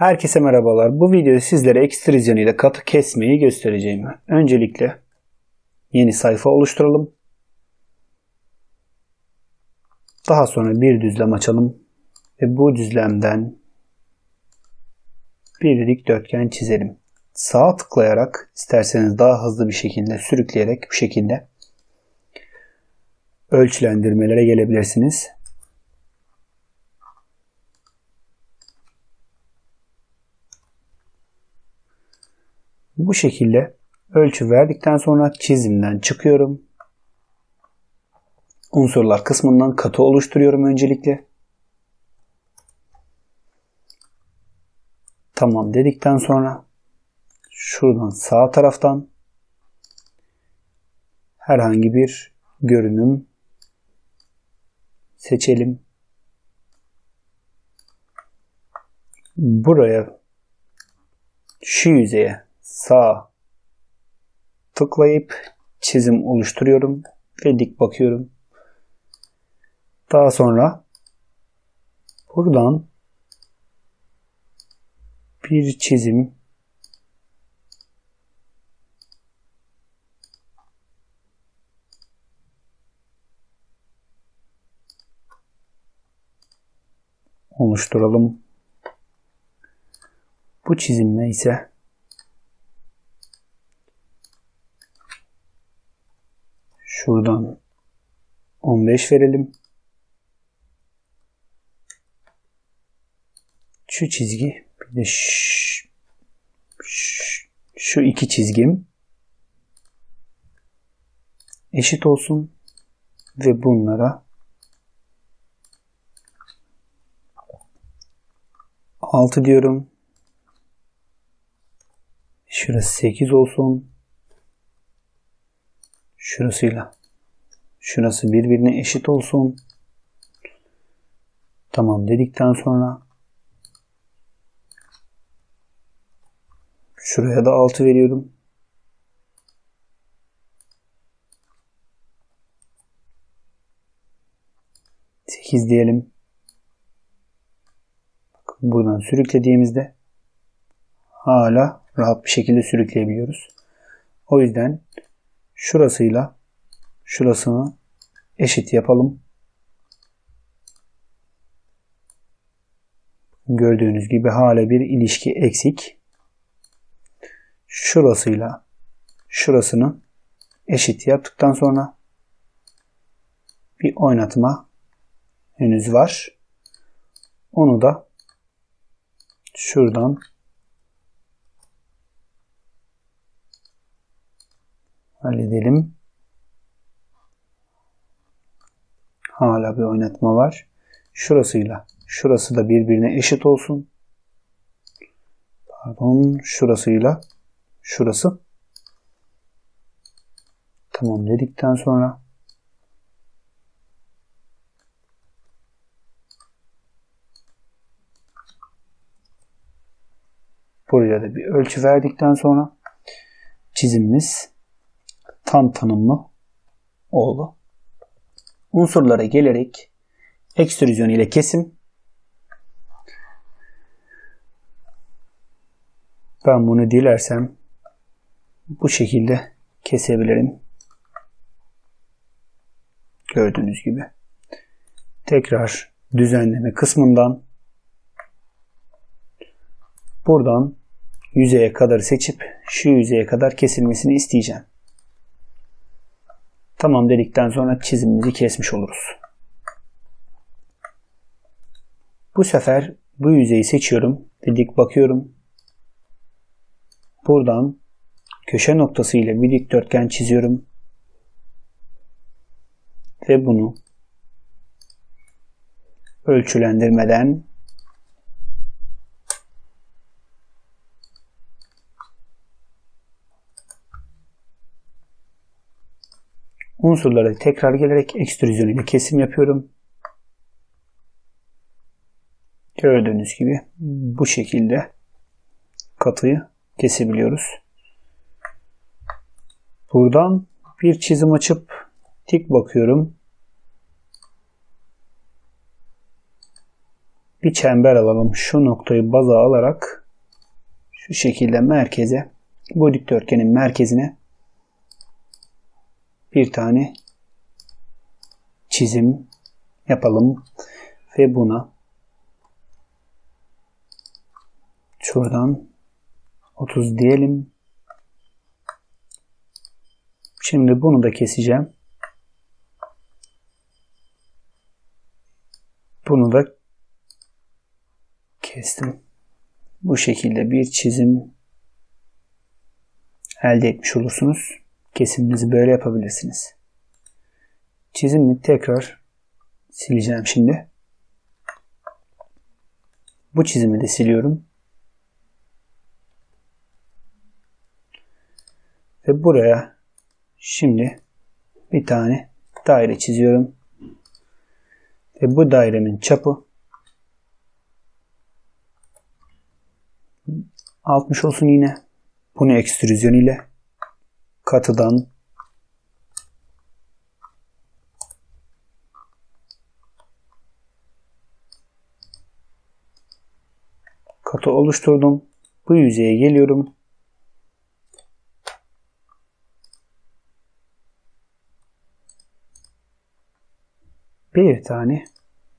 Herkese merhabalar. Bu videoda sizlere ekstrüzyon ile katı kesmeyi göstereceğim. Öncelikle yeni sayfa oluşturalım. Daha sonra bir düzlem açalım ve bu düzlemden bir dikdörtgen çizelim. Sağa tıklayarak isterseniz daha hızlı bir şekilde sürükleyerek bu şekilde ölçülendirmelere gelebilirsiniz. Bu şekilde ölçü verdikten sonra çizimden çıkıyorum. Unsurlar kısmından katı oluşturuyorum öncelikle. Tamam dedikten sonra şuradan sağ taraftan herhangi bir görünüm seçelim. Buraya şu yüzeye sağ tıklayıp çizim oluşturuyorum ve dik bakıyorum. Daha sonra buradan bir çizim oluşturalım. Bu çizimle ise şuradan 15 verelim. Şu çizgi bir de şu, şu iki çizgim eşit olsun ve bunlara 6 diyorum. Şurası 8 olsun. Şurasıyla. Şurası birbirine eşit olsun. Tamam dedikten sonra şuraya da 6 veriyorum. Sekiz diyelim buradan sürüklediğimizde hala rahat bir şekilde sürükleyebiliyoruz. O yüzden şurasıyla şurasını eşit yapalım. Gördüğünüz gibi hala bir ilişki eksik. Şurasıyla şurasını eşit yaptıktan sonra bir oynatma henüz var. Onu da şuradan halledelim. Hala bir oynatma var. Şurasıyla şurası da birbirine eşit olsun. Pardon şurasıyla şurası. Tamam dedikten sonra Buraya da bir ölçü verdikten sonra çizimimiz tam tanımlı oldu. Unsurlara gelerek ekstrüzyon ile kesim ben bunu dilersem bu şekilde kesebilirim. Gördüğünüz gibi. Tekrar düzenleme kısmından buradan yüzeye kadar seçip şu yüzeye kadar kesilmesini isteyeceğim. Tamam dedikten sonra çizimimizi kesmiş oluruz. Bu sefer bu yüzeyi seçiyorum ve dik bakıyorum. Buradan köşe noktası ile bir dikdörtgen çiziyorum. Ve bunu ölçülendirmeden Unsurlara tekrar gelerek ekstrüzyon ile kesim yapıyorum. Gördüğünüz gibi bu şekilde katıyı kesebiliyoruz. Buradan bir çizim açıp tik bakıyorum. bir çember alalım. Şu noktayı baza alarak şu şekilde merkeze bu dikdörtgenin merkezine bir tane çizim yapalım ve buna şuradan 30 diyelim. Şimdi bunu da keseceğim. Bunu da kestim. Bu şekilde bir çizim elde etmiş olursunuz. Kesiminizi böyle yapabilirsiniz. Çizimi tekrar sileceğim şimdi. Bu çizimi de siliyorum. Ve buraya şimdi bir tane daire çiziyorum. Ve bu dairenin çapı 60 olsun yine. Bunu ekstrüzyon ile katıdan katı oluşturdum. Bu yüzeye geliyorum. Bir tane